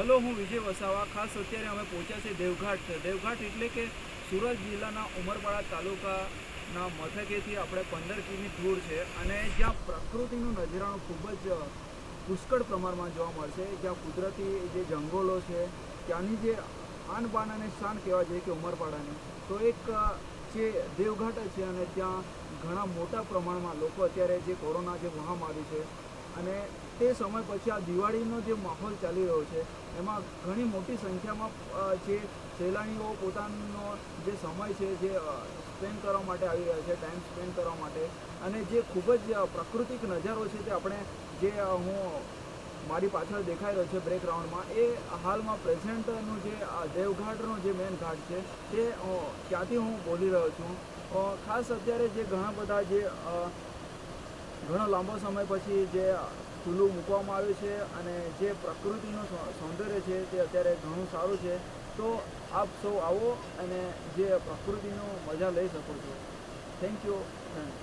Hello હું વિજય વસાવા, ખાસ અત્યારે અમે પહોંચ્યા છે દેવઘાટ. દેવઘાટ એટલે કે સુરત જિલ્લાના ઉમરપાડા તાલુકાના મથકેથી આપણે પંદર કિમી દૂર છે અને જ્યાં પ્રકૃતિનું નજરાણું ખૂબ જ પુષ્કળ પ્રમાણમાં જોવા મળશે. જ્યાં કુદરતી જે જંગલો છે, ત્યાંની જે આનબાન અને શાન કહેવા જોઈએ કે ઉમરપાડાની, તો એક જે દેવઘાટ છે અને ત્યાં ઘણા મોટા પ્રમાણમાં લોકો અત્યારે જે કોરોના જે મહામારી છે અને તે સમય પછી આ દિવાળીનો જે માહોલ ચાલી રહ્યો છે, એમાં ઘણી મોટી સંખ્યામાં જે સહેલાણીઓ પોતાનો જે સમય છે, જે સ્પેન્ડ કરવા માટે આવી રહ્યા છે ટાઈમ સ્પેન્ડ કરવા માટે, અને જે ખૂબ જ પ્રાકૃતિક નજારો છે તે આપણે જે હું મારી પાછળ દેખાઈ રહ્યો છે બ્રેકગ્રાઉન્ડમાં એ હાલમાં પ્રેઝન્ટનું જે દેવઘાટનો જે મેન ઘાટ છે, તે ત્યાંથી હું બોલી રહ્યો છું. ખાસ અત્યારે જે ઘણા બધા જે ઘણો લાંબો સમય પછી જે ખુલ્લું મૂકવામાં આવ્યું છે અને જે પ્રકૃતિનું સૌંદર્ય છે તે અત્યારે ઘણું સારું છે, તો આપ સૌ આવો અને જે પ્રકૃતિનો મજા લઈ શકો છો. Thank you friend